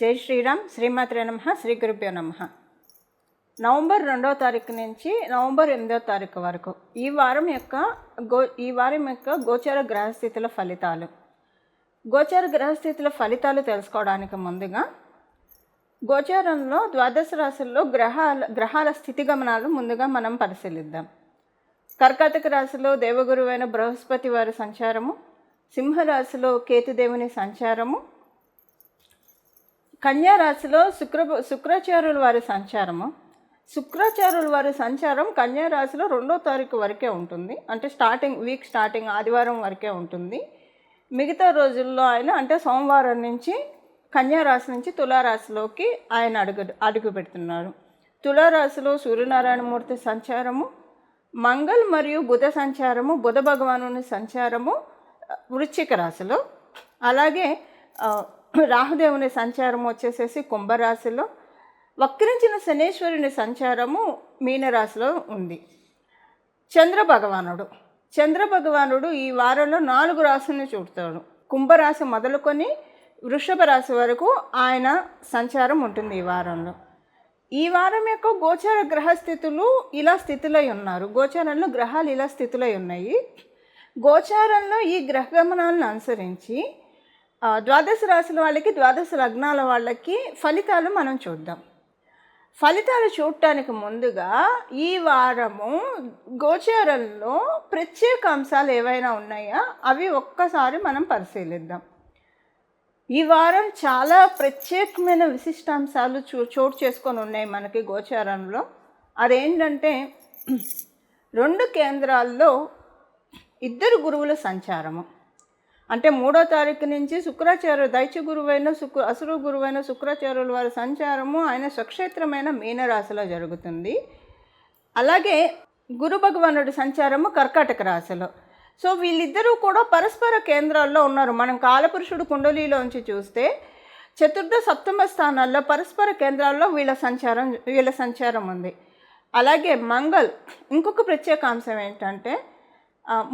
జై శ్రీరామ్ శ్రీమాత్రే నమ శ్రీ గురుభ్యో నమ. నవంబర్ రెండవ తారీఖు నుంచి నవంబర్ ఎనిమిదవ తారీఖు వరకు ఈ వారం యొక్క గో ఈ వారం యొక్క గోచర గ్రహస్థితుల ఫలితాలు. గోచర గ్రహస్థితుల ఫలితాలు తెలుసుకోవడానికి ముందుగా గోచారంలో ద్వాదశ రాశుల్లో గ్రహాల గ్రహాల స్థితిగమనాలు ముందుగా మనం పరిశీలిద్దాం. కర్కాటక రాశిలో దేవగురువైన బృహస్పతి వారి సంచారము సింహరాశిలో కేతుదేవుని సంచారము కన్యారాశిలో శుక్ర శుక్రాచార్యుల వారి సంచారము. శుక్రాచార్యుల వారి సంచారం కన్యారాశిలో రెండో తారీఖు వరకే ఉంటుంది. అంటే స్టార్టింగ్ వీక్ స్టార్టింగ్ ఆదివారం వరకే ఉంటుంది. మిగతా రోజుల్లో ఆయన అంటే సోమవారం నుంచి కన్యారాశి నుంచి తులారాశిలోకి ఆయన అడుగు అడుగు పెడుతున్నారు. తులారాశిలో సూర్యనారాయణమూర్తి సంచారము మంగళ్ మరియు బుధ సంచారము బుధ భగవానుని సంచారము వృశ్చిక రాశిలో. అలాగే రాహుదేవుని సంచారం వచ్చేసేసి కుంభరాశిలో వక్రించిన శనేశ్వరుని సంచారము మీనరాశిలో ఉంది. చంద్ర భగవానుడు. చంద్ర భగవానుడు ఈ వారంలో నాలుగు రాశుల్ని చూడతాడు కుంభరాశి మొదలుకొని వృషభ రాశి వరకు ఆయన సంచారం ఉంటుంది ఈ వారంలో. ఈ వారం యొక్క గోచార గ్రహస్థితులు ఇలా స్థితిలో ఉన్నారు. గోచారంలో గ్రహాలు ఇలా స్థితిలో ఉన్నాయి. గోచారంలో ఈ గ్రహగమనాలను అనుసరించి ద్వాదశ రాశుల వాళ్ళకి ద్వాదశ లగ్నాల వాళ్ళకి ఫలితాలు మనం చూద్దాం. ఫలితాలు చూడటానికి ముందుగా ఈ వారము గోచారంలో ప్రత్యేక అంశాలు ఏవైనా ఉన్నాయా? అవి ఒక్కసారి మనం పరిశీలిద్దాం. ఈ వారం చాలా ప్రత్యేకమైన విశిష్టాంశాలు చూ చోటు చేసుకొని ఉన్నాయి మనకి గోచారంలో. అదేంటంటే రెండు కేంద్రాల్లో ఇద్దరు గురువుల సంచారము. అంటే మూడో తారీఖు నుంచి శుక్రాచార్య దైత్య గురువైన శుక్ర అసురు గురువైన శుక్రాచార్యుల వారి సంచారము ఆయన స్వక్షేత్రమైన మీనరాశిలో జరుగుతుంది. అలాగే గురు భగవానుడి సంచారము కర్కాటక రాశిలో. సో వీళ్ళిద్దరూ కూడా పరస్పర కేంద్రాల్లో ఉన్నారు. మనం కాలపురుషుడు కుండలిలోంచి చూస్తే చతుర్థ సప్తమ స్థానాల్లో పరస్పర కేంద్రాల్లో వీళ్ళ సంచారం వీళ్ళ సంచారం ఉంది. అలాగే మంగళ్ ఇంకొక ప్రత్యేక అంశం ఏంటంటే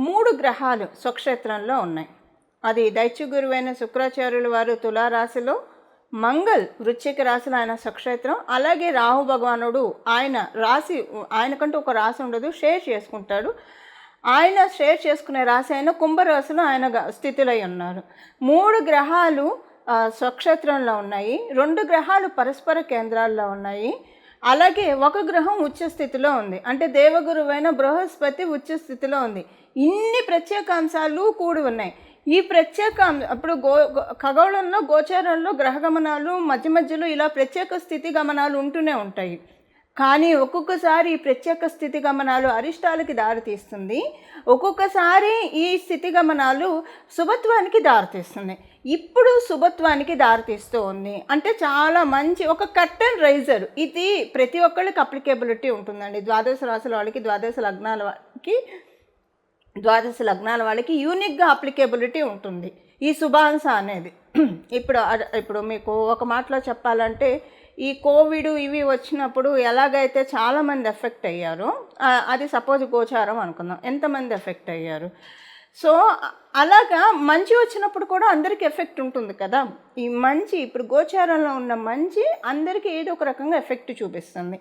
మూడు గ్రహాలు స్వక్షేత్రంలో ఉన్నాయి. అది దైత్య గురువైన శుక్రాచార్యుల వారు తులారాశిలో మంగళ్ వృశ్చిక రాశిలో ఆయన సక్షేత్రం అలాగే రాహు భగవానుడు ఆయన రాశి ఆయనకంటూ ఒక రాశి ఉండదు షేర్ చేసుకుంటాడు. ఆయన షేర్ చేసుకునే రాశి అయిన కుంభరాశిలో ఆయన గ- స్థితిలో ఉన్నారు. మూడు గ్రహాలు స్వక్షేత్రంలో ఉన్నాయి. రెండు గ్రహాలు పరస్పర కేంద్రాల్లో ఉన్నాయి. అలాగే ఒక గ్రహం ఉచ్చ స్థితిలో ఉంది. అంటే దేవగురువైన బృహస్పతి ఉచ్చ స్థితిలో ఉంది. ఇన్ని ప్రత్యేక అంశాలు కూడి ఉన్నాయి. ఈ ప్రత్యేక అప్పుడు గో గో- ఖగోళంలో గోచారంలో గ్రహగమనాలు మధ్య మధ్యలో ఇలా ప్రత్యేక స్థితి గమనాలు ఉంటూనే ఉంటాయి. కానీ ఒక్కొక్కసారి ఈ ప్రత్యేక స్థితి గమనాలు అరిష్టాలకి దారితీస్తుంది. ఒక్కొక్కసారి ఈ స్థితి గమనాలు శుభత్వానికి దారితీస్తుంది ఇప్పుడు శుభత్వానికి దారితీస్తూ ఉంది. అంటే చాలా మంచి ఒక కర్టన్ రైజర్. ఇది ప్రతి ఒక్కళ్ళకి అప్లికేబిలిటీ ఉంటుందండి. ద్వాదశ రాశుల వాళ్ళకి ద్వాదశ లగ్నాల వాళ్ళకి ద్వాదశ లగ్నాల వాళ్ళకి యూనిక్గా అప్లికేబిలిటీ ఉంటుంది. ఈ శుభాంశ అనేది. ఇప్పుడు ఇప్పుడు మీకు ఒక మాటలో చెప్పాలంటే ఈ కోవిడ్ ఇవి వచ్చినప్పుడు ఎలాగైతే చాలామంది ఎఫెక్ట్ అయ్యారో అది సపోజ్ గోచారం అనుకుందాం. ఎంతమంది ఎఫెక్ట్ అయ్యారు? సో అలాగా మంచి వచ్చినప్పుడు కూడా అందరికీ ఎఫెక్ట్ ఉంటుంది కదా. ఈ మంచి ఇప్పుడు గోచారంలో ఉన్న మంచి అందరికీ ఏదో ఒక రకంగా ఎఫెక్ట్ చూపిస్తుంది.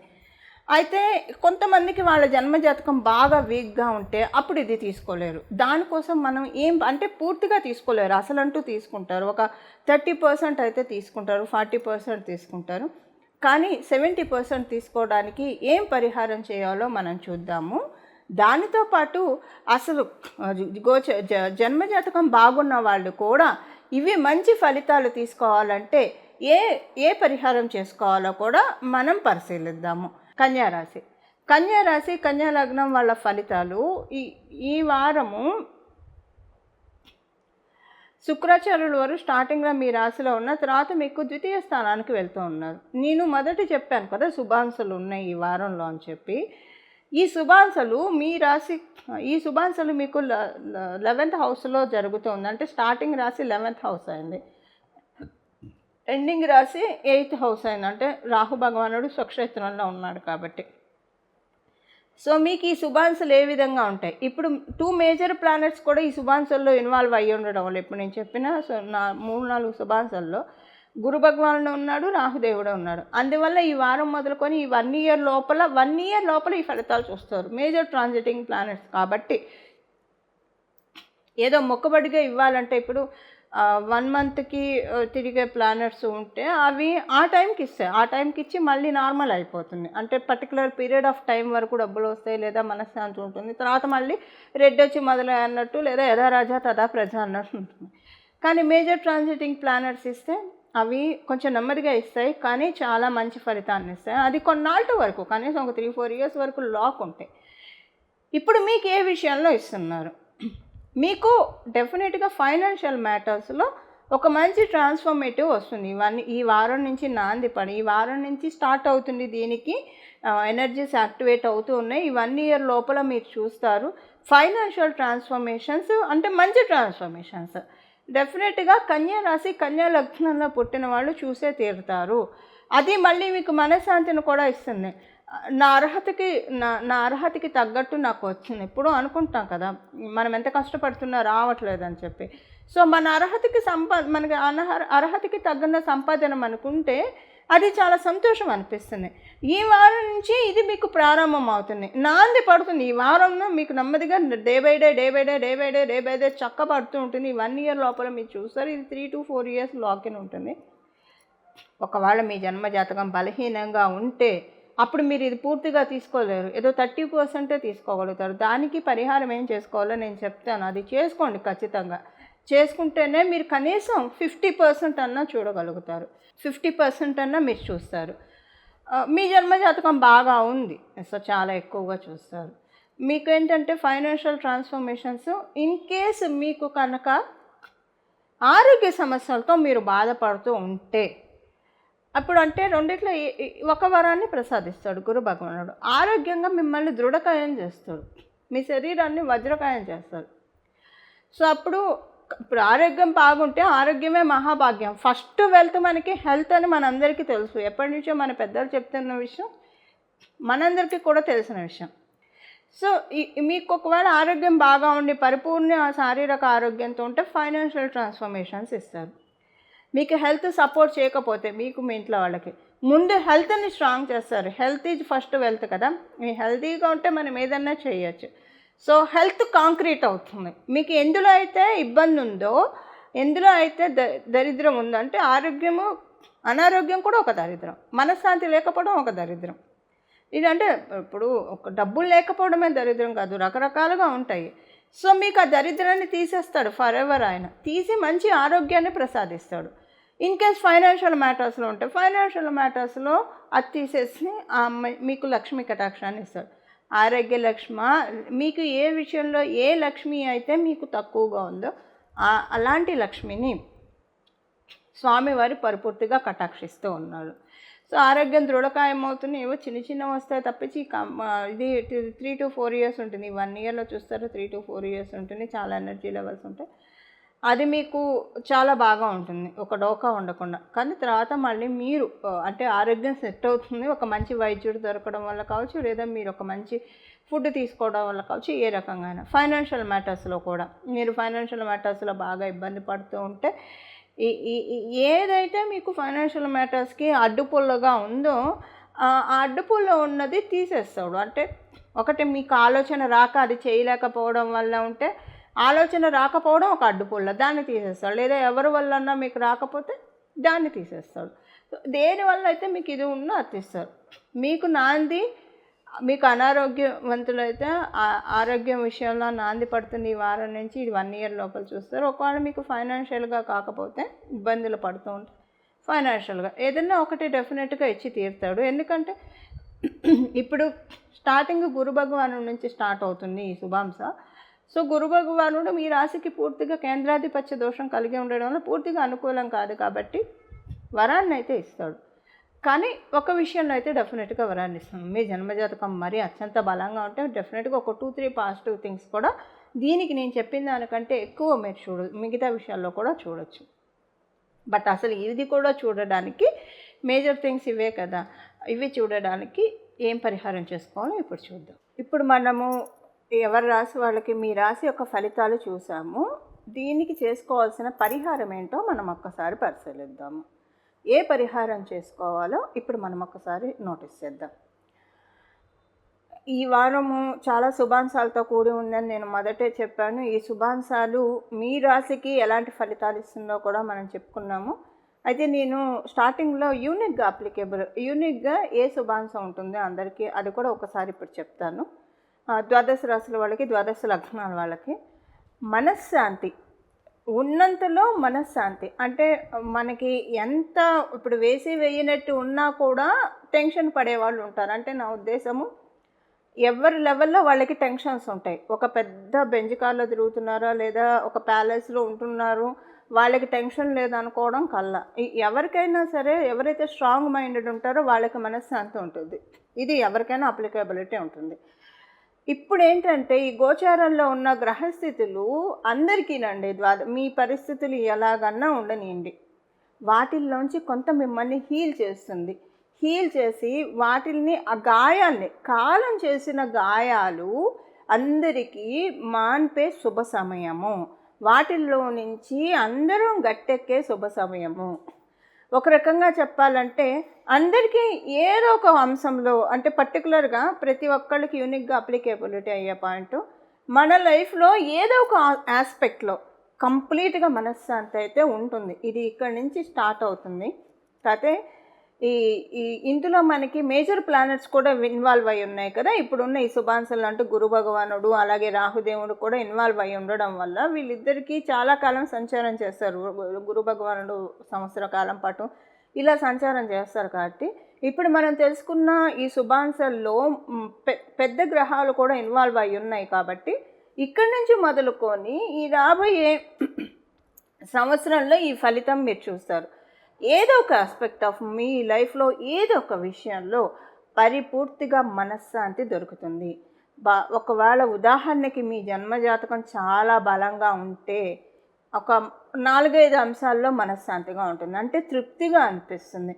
అయితే కొంతమందికి వాళ్ళ జన్మజాతకం బాగా వీక్గా ఉంటే అప్పుడు ఇది తీసుకోలేరు. దానికోసం మనం ఏం అంటే పూర్తిగా తీసుకోలేరు. అసలంటూ తీసుకుంటారు. ఒక థర్టీ పర్సెంట్ అయితే తీసుకుంటారు. ఫార్టీ పర్సెంట్ తీసుకుంటారు. కానీ సెవెంటీ పర్సెంట్ తీసుకోవడానికి ఏం పరిహారం చేయాలో మనం చూద్దాము. దానితో పాటు అసలు గోచ జ జన్మజాతకం బాగున్న వాళ్ళు కూడా ఇవి మంచి ఫలితాలు తీసుకోవాలంటే ఏ ఏ పరిహారం చేసుకోవాలో కూడా మనం పరిశీలిద్దాము. కన్యారాశి కన్యారాశి కన్యా లగ్నం వాళ్ళ ఫలితాలు ఈ ఈ వారము శుక్రాచార్యుల వారు స్టార్టింగ్లో మీ రాశిలో ఉన్న తర్వాత మీకు ద్వితీయ స్థానానికి వెళ్తూ ఉన్నారు. నేను మొదట చెప్పాను కదా శుభాంశలు ఉన్నాయి ఈ వారంలో అని చెప్పి. ఈ శుభాంశలు మీ రాశి ఈ శుభాంశలు మీకు లెవెంత్ హౌస్లో జరుగుతుంది అంటే స్టార్టింగ్ రాశి లెవెన్త్ హౌస్ అయింది. ఎండింగ్ రాసి ఎయిత్ హౌస్ అయింది. అంటే రాహు భగవానుడు స్వక్షేత్రంలో ఉన్నాడు కాబట్టి. సో మీకు ఈ శుభాంశలు ఏ విధంగా ఉంటాయి? ఇప్పుడు టూ మేజర్ ప్లానెట్స్ కూడా ఈ శుభాంశల్లో ఇన్వాల్వ్ అయ్యి ఉండడం వల్ల ఇప్పుడు నేను చెప్పిన సో నా మూడు నాలుగు శుభాంశల్లో గురు భగవానుడు ఉన్నాడు రాహుదేవుడు ఉన్నాడు. అందువల్ల ఈ వారం మొదలుకొని ఈ వన్ ఇయర్ లోపల వన్ ఇయర్ లోపల ఈ ఫలితాలు చూస్తారు. మేజర్ ట్రాన్సిటింగ్ ప్లానెట్స్ కాబట్టి ఏదో మొక్కబడిగా ఇవ్వాలంటే ఇప్పుడు వన్ మంత్కి తిరిగే ప్లానెట్స్ ఉంటే అవి ఆ టైంకి ఇస్తాయి. ఆ టైంకి ఇచ్చి మళ్ళీ నార్మల్ అయిపోతుంది. అంటే పర్టికులర్ పీరియడ్ ఆఫ్ టైం వరకు డబ్బులు వస్తాయి లేదా మనశ్శాంతి ఉంటుంది. తర్వాత మళ్ళీ రెడ్ వచ్చి మొదలై అన్నట్టు లేదా యథా రాజా తదా ప్రజ అన్నట్టు ఉంటుంది. కానీ మేజర్ ట్రాన్సిటింగ్ ప్లానెట్స్ ఇస్తే అవి కొంచెం నెమ్మదిగా ఇస్తాయి. కానీ చాలా మంచి ఫలితాన్ని ఇస్తాయి. అది కొన్నాళ్ళ వరకు కనీసం ఒక త్రీ ఫోర్ ఇయర్స్ వరకు లాక్ ఉంటాయి ఇప్పుడు మీకు ఏ విషయంలో ఇస్తున్నారు? మీకు డెఫినెట్గా ఫైనాన్షియల్ మ్యాటర్స్లో ఒక మంచి ట్రాన్స్ఫర్మేటివ్ వస్తుంది. ఇవన్నీ ఈ వారం నుంచి నాంది పడి ఈ వారం నుంచి స్టార్ట్ అవుతుంది దీనికి ఎనర్జీస్ యాక్టివేట్ అవుతూ ఉన్నాయి. ఈ వన్ ఇయర్ లోపల మీరు చూస్తారు ఫైనాన్షియల్ ట్రాన్స్ఫర్మేషన్స్ అంటే మంచి ట్రాన్స్ఫర్మేషన్స్ డెఫినెట్గా కన్యా రాశి కన్యా లగ్నంలో పుట్టిన వాళ్ళు చూసే తీరుతారు. అది మళ్ళీ మీకు మనశ్శాంతిని కూడా ఇస్తుంది. నా అర్హతకి నా నా అర్హతకి తగ్గట్టు నాకు వచ్చింది. ఎప్పుడూ అనుకుంటాం కదా మనం ఎంత కష్టపడుతున్నా రావట్లేదు అని చెప్పి. సో మన అర్హతకి సంపా మనకి అనహ అర్హతకి తగ్గిన సంపాదన అనుకుంటే అది చాలా సంతోషం అనిపిస్తుంది. ఈ వారం నుంచి ఇది మీకు ప్రారంభం అవుతుంది. నాంది పడుతుంది. ఈ వారంలో మీకు నెమ్మదిగా day by day day by day day by day day by day చక్క పడుతూ ఉంటుంది. వన్ ఇయర్ లోపల మీరు చూస్తారు. ఇది three to four years lock in ఉంటుంది. ఒకవేళ మీ జన్మ జాతకం బలహీనంగా ఉంటే అప్పుడు మీరు ఇది పూర్తిగా తీసుకోలేరు. ఏదో థర్టీ పర్సెంటే తీసుకోగలుగుతారు. దానికి పరిహారం ఏం చేసుకోవాలో నేను చెప్తాను. అది చేసుకోండి ఖచ్చితంగా. చేసుకుంటేనే మీరు కనీసం ఫిఫ్టీ పర్సెంట్ అన్నా చూడగలుగుతారు. ఫిఫ్టీ పర్సెంట్ అన్నా మీరు చూస్తారు. మీ జన్మజాతకం బాగా ఉంది. సో చాలా ఎక్కువగా చూస్తారు. మీకు ఏంటంటే ఫైనాన్షియల్ ట్రాన్స్ఫర్మేషన్స్ ఇన్ కేస్ మీకు కనుక ఆరోగ్య సమస్యలతో మీరు బాధపడుతూ ఉంటే అప్పుడు అంటే రెండిట్లో ఒక వరాన్ని ప్రసాదిస్తాడు గురు భగవానుడు. ఆరోగ్యంగా మిమ్మల్ని దృఢకాయం చేస్తాడు. మీ శరీరాన్ని వజ్రకాయం చేస్తాడు. సో అప్పుడు ఇప్పుడు ఆరోగ్యం బాగుంటే ఆరోగ్యమే మహాభాగ్యం. ఫస్ట్ వెల్త్ మనకి హెల్త్ అని మనందరికీ తెలుసు. ఎప్పటి నుంచో మన పెద్దలు చెప్తున్న విషయం మనందరికీ కూడా తెలిసిన విషయం. సో ఈ మీకు ఒకవేళ ఆరోగ్యం బాగా ఉండి పరిపూర్ణ శారీరక ఆరోగ్యంతో ఉంటే ఫైనాన్షియల్ ట్రాన్స్ఫర్మేషన్స్ ఇస్తారు. మీకు హెల్త్ సపోర్ట్ చేయకపోతే మీకు మీ ఇంట్లో వాళ్ళకి. ముందు హెల్త్ని స్ట్రాంగ్ చేస్తారు. హెల్త్ ఈజ్ ఫస్ట్ వెల్త్ కదా. మీ హెల్తీగా ఉంటే మనం ఏదన్నా చేయొచ్చు. సో హెల్త్ కాంక్రీట్ అవుతుంది. మీకు ఎందులో అయితే ఇబ్బంది ఉందో ఎందులో అయితే ద దరిద్రం ఉందంటే ఆరోగ్యము అనారోగ్యం కూడా ఒక దరిద్రం. మనశ్శాంతి లేకపోవడం ఒక దరిద్రం. ఇదంటే ఇప్పుడు ఒక డబ్బులు లేకపోవడమే దరిద్రం కాదు. రకరకాలుగా ఉంటాయి. సో మీకు ఆ దరిద్రాన్ని తీసేస్తాడు ఫర్ ఎవర్ ఆయన. తీసి మంచి ఆరోగ్యాన్ని ప్రసాదిస్తాడు. ఇన్ కేస్ ఫైనాన్షియల్ మ్యాటర్స్లో ఉంటే ఫైనాన్షియల్ మ్యాటర్స్లో అది తీసేసి ఆ అమ్మాయి మీకు లక్ష్మి కటాక్షాన్ని ఇస్తాడు. ఆరోగ్య లక్ష్మ మీకు ఏ విషయంలో ఏ లక్ష్మి అయితే మీకు తక్కువగా ఉందో అలాంటి లక్ష్మిని స్వామివారి పరిపూర్తిగా కటాక్షిస్తూ ఉన్నాడు సో ఆరోగ్యం దృఢకాయం ఏవో చిన్న చిన్న వస్తాయి తప్పించి ఇది త్రీ టు ఫోర్ ఇయర్స్ ఉంటుంది. వన్ ఇయర్లో చూస్తారు త్రీ టు ఫోర్ ఇయర్స్ ఉంటుంది. చాలా ఎనర్జీ లెవెల్స్ ఉంటాయి. అది మీకు చాలా బాగా ఉంటుంది. ఒక డోకా ఉండకుండా. కానీ తర్వాత మళ్ళీ మీరు అంటే ఆరోగ్యం సెట్ అవుతుంది. ఒక మంచి వైద్యుడు దొరకడం వల్ల కావచ్చు లేదా మీరు ఒక మంచి ఫుడ్ తీసుకోవడం వల్ల కావచ్చు ఏ రకంగా అయినా. ఫైనాన్షియల్ మ్యాటర్స్లో కూడా. మీరు ఫైనాన్షియల్ మ్యాటర్స్లో బాగా ఇబ్బంది పడుతూ ఉంటే ఏదైతే మీకు ఫైనాన్షియల్ మ్యాటర్స్కి అడ్డుపుల్లగా ఉందో ఆ అడ్డుపుల్లో అడ్డుపుల్ల ఉన్నది తీసేస్తాడు. అంటే ఒకటి మీకు ఆలోచన రాక అది చేయలేకపోవడం వల్ల ఉంటే ఆలోచన రాకపోవడం ఒక అడ్డుపుల్ల. దాన్ని తీసేస్తాడు. లేదా ఎవరి వల్లన్నా మీకు రాకపోతే దాన్ని తీసేస్తాడు. దేనివల్ల అయితే మీకు ఇది ఉన్నా అది తీస్తారు మీకు నాంది మీకు అనారోగ్యవంతులైతే ఆ- ఆరోగ్యం విషయంలో నాంది పడుతుంది ఈ వారం నుంచి ఇది వన్ ఇయర్ లోపల చూస్తారు. ఒకవేళ మీకు ఫైనాన్షియల్గా కాకపోతే ఇబ్బందులు పడుతూ ఉంటాయి ఫైనాన్షియల్గా ఏదైనా ఒకటి డెఫినెట్గా ఇచ్చి తీరుతాడు. ఎందుకంటే ఇప్పుడు స్టార్టింగ్ గురు భగవాను నుంచి స్టార్ట్ అవుతుంది ఈ శుభాంశ. సో గురు భగవానుడు మీ రాశికి పూర్తిగా కేంద్రాధిపత్య దోషం కలిగి ఉండడం వల్ల పూర్తిగా అనుకూలం కాదు కాబట్టి వరాన్ని అయితే ఇస్తాడు. కానీ ఒక విషయంలో అయితే డెఫినెట్గా వరాన్ని ఇస్తాం మీ జన్మజాతకం మరీ అత్యంత బలంగా ఉంటే డెఫినెట్గా ఒక టూ త్రీ పాజిటివ్ థింగ్స్ కూడా దీనికి నేను చెప్పిన దానికంటే ఎక్కువ మీరు చూడ మిగతా విషయాల్లో కూడా చూడొచ్చు. బట్ అసలు ఇది కూడా చూడడానికి మేజర్ థింగ్స్ ఇవే కదా. ఇవి చూడడానికి ఏం పరిహారం చేసుకోవాలో ఇప్పుడు చూద్దాం. ఇప్పుడు మనము ఎవరి రాసి వాళ్ళకి మీ రాసి యొక్క ఫలితాలు చూసాము. దీనికి చేసుకోవాల్సిన పరిహారం ఏంటో మనం ఒక్కసారి పరిశీలిద్దాము. ఏ పరిహారం చేసుకోవాలో ఇప్పుడు మనం ఒకసారి నోటీస్ చేద్దాం. ఈ వారము చాలా శుభాంశాలతో కూడి ఉందని నేను మొదటే చెప్పాను. ఈ శుభాంశాలు మీ రాశికి ఎలాంటి ఫలితాలు ఇస్తుందో కూడా మనం చెప్పుకున్నాము. అయితే నేను స్టార్టింగ్లో యూనిక్గా అప్లికేబుల్ యూనిక్గా ఏ శుభాంశం ఉంటుందో అందరికీ అది కూడా ఒకసారి ఇప్పుడు చెప్తాను. ఆ, ద్వాదశ రాశుల వాళ్ళకి ద్వాదశ లగ్నాల వాళ్ళకి మనశ్శాంతి ఉన్నంతలో మనశ్శాంతి. అంటే మనకి ఎంత ఇప్పుడు వేసి వేయనట్టు ఉన్నా కూడా టెన్షన్ పడే వాళ్ళు ఉంటారు. అంటే నా ఉద్దేశము ఎవరి లెవెల్లో వాళ్ళకి టెన్షన్స్ ఉంటాయి. ఒక పెద్ద బెంజికాల్లో తిరుగుతున్నారా లేదా ఒక ప్యాలెస్లో ఉంటున్నారు వాళ్ళకి టెన్షన్ లేదనుకోవడం కల్లా. ఎవరికైనా సరే ఎవరైతే స్ట్రాంగ్ మైండెడ్ ఉంటారో వాళ్ళకి మనశ్శాంతి ఉంటుంది. ఇది ఎవరికైనా అప్లికేబిలిటీ ఉంటుంది. ఇప్పుడు ఏంటంటే ఈ గోచారంలో ఉన్న గ్రహస్థితులు అందరికీనండి ద్వాద మీ పరిస్థితులు ఎలాగన్నా ఉండనియండి. వాటిల్లోంచి కొంత మిమ్మల్ని హీల్ చేస్తుంది. హీల్ చేసి వాటిల్ని ఆ గాయాల్ని కాలం చేసిన గాయాలు అందరికీ మాన్పే శుభ సమయము. వాటిల్లో నుంచి అందరం గట్టెక్కే శుభ సమయము. ఒక రకంగా చెప్పాలంటే అందరికీ ఏదో ఒక అంశంలో అంటే పర్టికులర్గా ప్రతి ఒక్కళ్ళకి యూనిక్గా అప్లికేబిలిటీ అయ్యే పాయింట్ మన లైఫ్లో ఏదో ఒక ఆస్పెక్ట్లో కంప్లీట్గా మనశ్శాంతి అయితే ఉంటుంది. ఇది ఇక్కడి నుంచి స్టార్ట్ అవుతుంది. కాకపోతే ఈ ఈ ఇందులో మనకి మేజర్ ప్లానెట్స్ కూడా ఇన్వాల్వ్ అయి ఉన్నాయి కదా. ఇప్పుడున్న ఈ శుభాంశలు అంటూ గురు భగవానుడు అలాగే రాహుదేవుడు కూడా ఇన్వాల్వ్ అయి ఉండడం వల్ల వీళ్ళిద్దరికీ చాలా కాలం సంచారం చేస్తారు. గురు భగవానుడు సంవత్సర కాలం పాటు ఇలా సంచారం చేస్తారు కాబట్టి. ఇప్పుడు మనం తెలుసుకున్న ఈ శుభాంశల్లో పె- పెద్ద గ్రహాలు కూడా ఇన్వాల్వ్ అయి ఉన్నాయి కాబట్టి ఇక్కడి నుంచి మొదలుకొని ఈ రాబోయే సంవత్సరంలో ఈ ఫలితం మీరు చూస్తారు. ఏదో ఒక ఆస్పెక్ట్ ఆఫ్ మీ లైఫ్లో ఏదో ఒక విషయంలో పరిపూర్తిగా మనశ్శాంతి దొరుకుతుంది. బా ఒకవేళ ఉదాహరణకి మీ జన్మజాతకం చాలా బలంగా ఉంటే ఒక నాలుగైదు అంశాల్లో మనశ్శాంతిగా ఉంటుంది. అంటే తృప్తిగా అనిపిస్తుంది.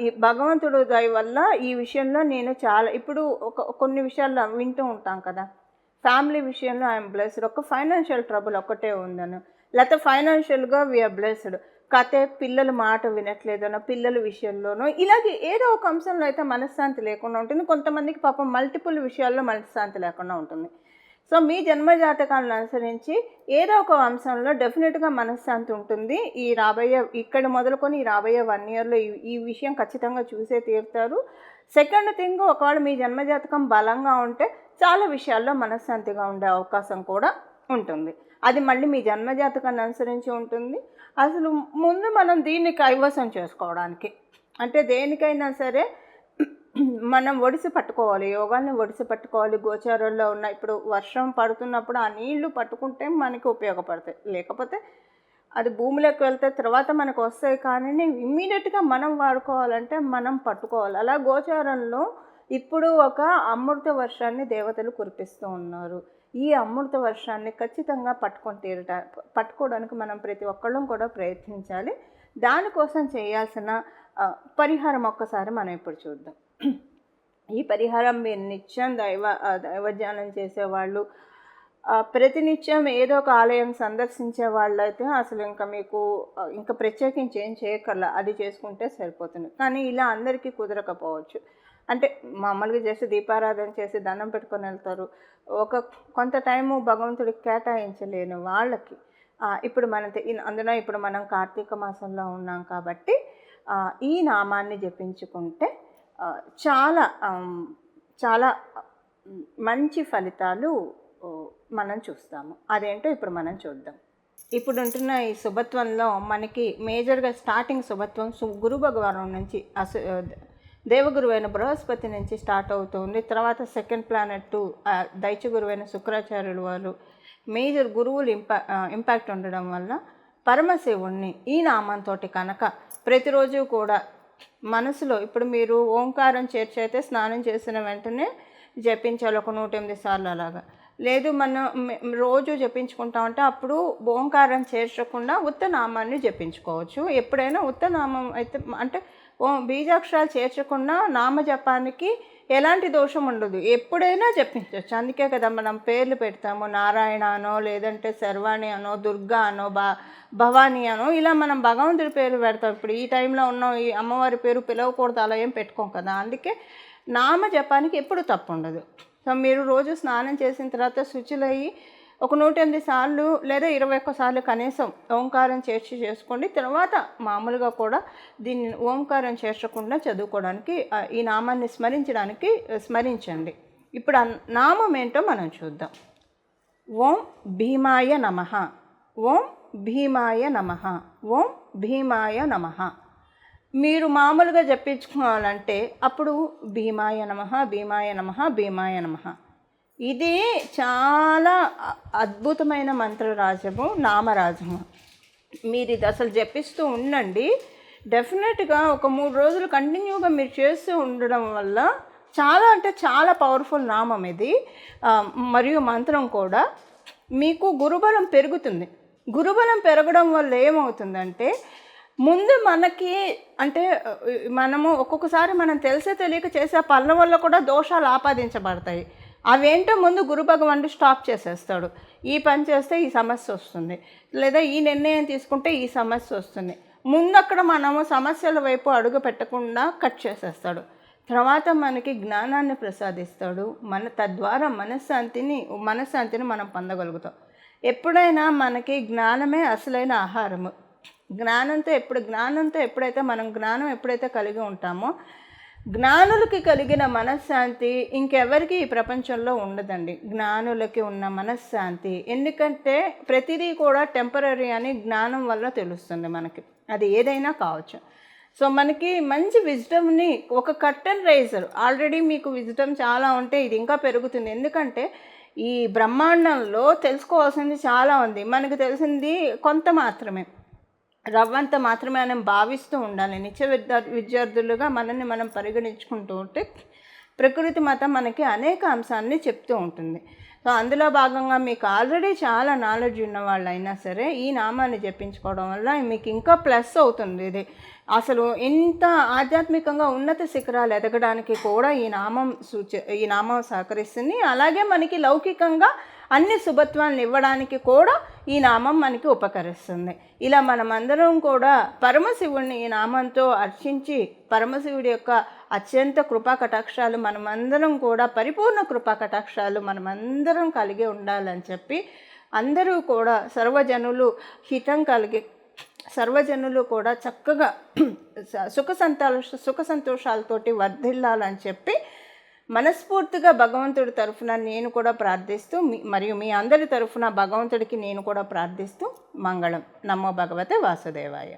ఈ భగవంతుడు దయ వల్ల ఈ విషయంలో నేను చాలా ఇప్పుడు ఒక కొన్ని విషయాల్లో వింటూ ఉంటాం కదా. ఫ్యామిలీ విషయంలో ఐఎమ్ బ్లెస్డ్. ఒక ఫైనాన్షియల్ ట్రబుల్ ఒక్కటే ఉందను. లేకపోతే ఫైనాన్షియల్గా వీఆర్ బ్లెస్డ్. కథే పిల్లలు మాట వినట్లేదనో పిల్లల విషయంలోనో ఇలాగే ఏదో ఒక అంశంలో అయితే మనశ్శాంతి లేకుండా ఉంటుంది. కొంతమందికి పాపం మల్టిపుల్ విషయాల్లో మనశ్శాంతి లేకుండా ఉంటుంది. సో మీ జన్మజాతకాలను అనుసరించి ఏదో ఒక అంశంలో డెఫినెట్గా మనశ్శాంతి ఉంటుంది. ఈ రాబోయే ఇక్కడ మొదలుకొని ఈ రాబోయే వన్ ఇయర్లో ఈ ఈ విషయం ఖచ్చితంగా చూసే తీరుతారు. సెకండ్ థింగ్ ఒకవేళ మీ జన్మజాతకం బలంగా ఉంటే చాలా విషయాల్లో మనశ్శాంతిగా ఉండే అవకాశం కూడా ఉంటుంది. అది మళ్ళీ మీ జన్మజాతకాన్ని అనుసరించి ఉంటుంది. అసలు ముందు మనం దీన్ని కైవసం చేసుకోవడానికి. అంటే దేనికైనా సరే మనం ఒడిసి పట్టుకోవాలి. యోగాల్ని ఒడిసి పట్టుకోవాలి. గోచారంలో ఉన్న ఇప్పుడు వర్షం పడుతున్నప్పుడు ఆ నీళ్ళు పట్టుకుంటే మనకి ఉపయోగపడతాయి. లేకపోతే అది భూమిలోకి వెళ్తే తర్వాత మనకు వస్తాయి కానీ ఇమ్మీడియట్గా మనం వాడుకోవాలంటే మనం పట్టుకోవాలి. అలా గోచారంలో ఇప్పుడు ఒక అమృత వర్షాన్ని దేవతలు కురిపిస్తూ ఉన్నారు. ఈ అమృత వర్షాన్ని ఖచ్చితంగా పట్టుకొని తీరట పట్టుకోవడానికి మనం ప్రతి ఒక్కళ్ళం కూడా ప్రయత్నించాలి. దానికోసం చేయాల్సిన పరిహారం ఒక్కసారి మనం ఇప్పుడు చూద్దాం. ఈ పరిహారం మీరు నిత్యం దైవ ఆ, దైవధ్యానం చేసేవాళ్ళు ప్రతినిత్యం ఏదో ఒక ఆలయం సందర్శించే వాళ్ళైతే అసలు ఇంకా మీకు ఇంకా ప్రత్యేకించి ఏం చేయక్కర్లా. అది చేసుకుంటే సరిపోతుంది. కానీ ఇలా అందరికీ కుదరకపోవచ్చు. అంటే మామూలుగా చేసి దీపారాధన చేసి దండం పెట్టుకొని వెళ్తారు. ఒక కొంత టైము భగవంతుడికి కేటాయించలేని వాళ్ళకి ఇప్పుడు మన అందులో ఇప్పుడు మనం కార్తీక మాసంలో ఉన్నాం కాబట్టి ఈ నామాన్ని జపించుకుంటే చాలా చాలా మంచి ఫలితాలు మనం చూస్తాము. అదేంటో ఇప్పుడు మనం చూద్దాం. ఇప్పుడు ఉంటున్న ఈ శుభత్వంలో మనకి మేజర్గా స్టార్టింగ్ శుభత్వం గురు భగవానం నుంచి అసు దేవగురువైన బృహస్పతి నుంచి స్టార్ట్ అవుతుంది. తర్వాత సెకండ్ ప్లానెట్ టూ దైత్యగురువైన శుక్రాచార్యులు వారు మేజర్ గురువులు ఇంపా ఇంపాక్ట్ ఉండడం వల్ల పరమశివుణ్ణి ఈ నామంతో కనుక ప్రతిరోజు కూడా మనసులో ఇప్పుడు మీరు ఓంకారం చేర్చైతే స్నానం చేసిన వెంటనే జపించాలి ఒక నూట ఎనిమిది సార్లు అలాగా. లేదు మనం రోజు జపించుకుంటామంటే అప్పుడు ఓంకారం చేర్చకుండా ఉత్తనామాన్ని జపించుకోవచ్చు. ఎప్పుడైనా ఉత్తనామం అయితే అంటే ఓ బీజాక్షరాలు చేర్చకుండా నామజపానికి ఎలాంటి దోషం ఉండదు. ఎప్పుడైనా జపించవచ్చు అందుకే కదా మనం పేర్లు పెడతాము. నారాయణ అనో లేదంటే శర్వాణి అనో దుర్గా అనో బా భవానీ అనో ఇలా మనం భగవంతుడి పేరు పెడతాం. ఇప్పుడు ఈ టైంలో ఉన్న ఈ అమ్మవారి పేరు పిలవకూడదు అలా ఏం పెట్టుకోం కదా. అందుకే నామ జపానికి ఎప్పుడు తప్పు ఉండదు సో మీరు రోజు స్నానం చేసిన తర్వాత శుచులయ్యి ఒక నూట ఎనిమిది సార్లు లేదా ఇరవై ఒక్క సార్లు కనీసం ఓంకారం చేర్చి చేసుకోండి. తర్వాత మామూలుగా కూడా దీన్ని ఓంకారం చేర్చకుండా చదువుకోవడానికి ఈ నామాన్ని స్మరించడానికి స్మరించండి. ఇప్పుడు ఆ నామం ఏంటో మనం చూద్దాం. ఓం భీమాయ నమ. ఓం భీమాయ నమ. ఓం భీమాయ నమ. మీరు మామూలుగా జపించుకోవాలంటే అప్పుడు భీమాయ నమ భీమాయ నమ భీమాయ నమ. ఇది చాలా అద్భుతమైన మంత్రరాజము నామరాజము. మీరు ఇది అసలు జపిస్తూ ఉండండి. డెఫినెట్గా ఒక మూడు రోజులు కంటిన్యూగా మీరు చేస్తూ ఉండడం వల్ల చాలా అంటే చాలా పవర్ఫుల్ నామం ఇది. మరియు మంత్రం కూడా. మీకు గురుబలం పెరుగుతుంది. గురుబలం పెరగడం వల్ల ఏమవుతుందంటే ముందు మనకి అంటే మనము ఒక్కొక్కసారి మనం తెలిసే తెలియక చేసే పనుల వల్ల కూడా దోషాలు ఆపాదించబడతాయి. అవేంటో ముందు గురు భగవానుడు స్టాప్ చేసేస్తాడు. ఈ పని చేస్తే ఈ సమస్య వస్తుంది. లేదా ఈ నిర్ణయం తీసుకుంటే ఈ సమస్య వస్తుంది. ముందు అక్కడ మనము సమస్యల వైపు అడుగు పెట్టకుండా కట్ చేసేస్తాడు. తర్వాత మనకి జ్ఞానాన్ని ప్రసాదిస్తాడు. మన తద్వారా మనశ్శాంతిని మనశ్శాంతిని మనం పొందగలుగుతాం. ఎప్పుడైనా మనకి జ్ఞానమే అసలైన ఆహారము. జ్ఞానంతో ఎప్పుడు జ్ఞానంతో ఎప్పుడైతే మనం జ్ఞానం ఎప్పుడైతే కలిగి ఉంటామో జ్ఞానులకి కలిగిన మనశ్శాంతి ఇంకెవరికి ఈ ప్రపంచంలో ఉండదండి. జ్ఞానులకి ఉన్న మనశ్శాంతి. ఎందుకంటే ప్రతిదీ కూడా టెంపరీ అని జ్ఞానం వల్ల తెలుస్తుంది మనకి. అది ఏదైనా కావచ్చు. సో మనకి మంచి విజ్డమ్ని ఒక కర్టన్ రైజర్ ఆల్రెడీ మీకు విజ్డమ్ చాలా ఉంటే ఇది ఇంకా పెరుగుతుంది. ఎందుకంటే ఈ బ్రహ్మాండంలో తెలుసుకోవాల్సింది చాలా ఉంది. మనకు తెలిసింది కొంత మాత్రమే. రవ్వంత మాత్రమే మనం భావిస్తూ ఉండాలి. నిత్య విద్యార్థులుగా మనల్ని మనం పరిగణించుకుంటూ ఉంటే ప్రకృతి మతం మనకి అనేక అంశాన్ని చెప్తూ ఉంటుంది. సో అందులో భాగంగా మీకు ఆల్రెడీ చాలా నాలెడ్జ్ ఉన్న వాళ్ళు అయినా సరే ఈ నామాన్ని జపించుకోవడం వల్ల మీకు ఇంకా ప్లస్ అవుతుంది. ఇది అసలు ఇంత ఆధ్యాత్మికంగా ఉన్నత శిఖరాలు ఎదగడానికి కూడా ఈ నామం సూచ ఈ నామం సహకరిస్తుంది. అలాగే మనకి లౌకికంగా అన్ని శుభత్వాలను ఇవ్వడానికి కూడా ఈ నామం మనకి ఉపకరిస్తుంది. ఇలా మనమందరం కూడా పరమశివుడిని ఈ నామంతో అర్చించి పరమశివుడి యొక్క అత్యంత కృపా కటాక్షాలు మనమందరం కూడా పరిపూర్ణ కృపా కటాక్షాలు మనమందరం కలిగి ఉండాలని చెప్పి అందరూ కూడా సర్వజనులు హితం కలిగి సర్వజనులు కూడా చక్కగా సుఖ సంతోష సుఖ సంతోషాలతోటి వర్ధిల్లాలని చెప్పి మనస్ఫూర్తిగా భగవంతుడి తరఫున నేను కూడా ప్రార్థిస్తూ మీ- మరియు మీ అందరి తరఫున భగవంతుడికి నేను కూడా ప్రార్థిస్తూ మంగళం. నమో భగవతే వాసుదేవాయ.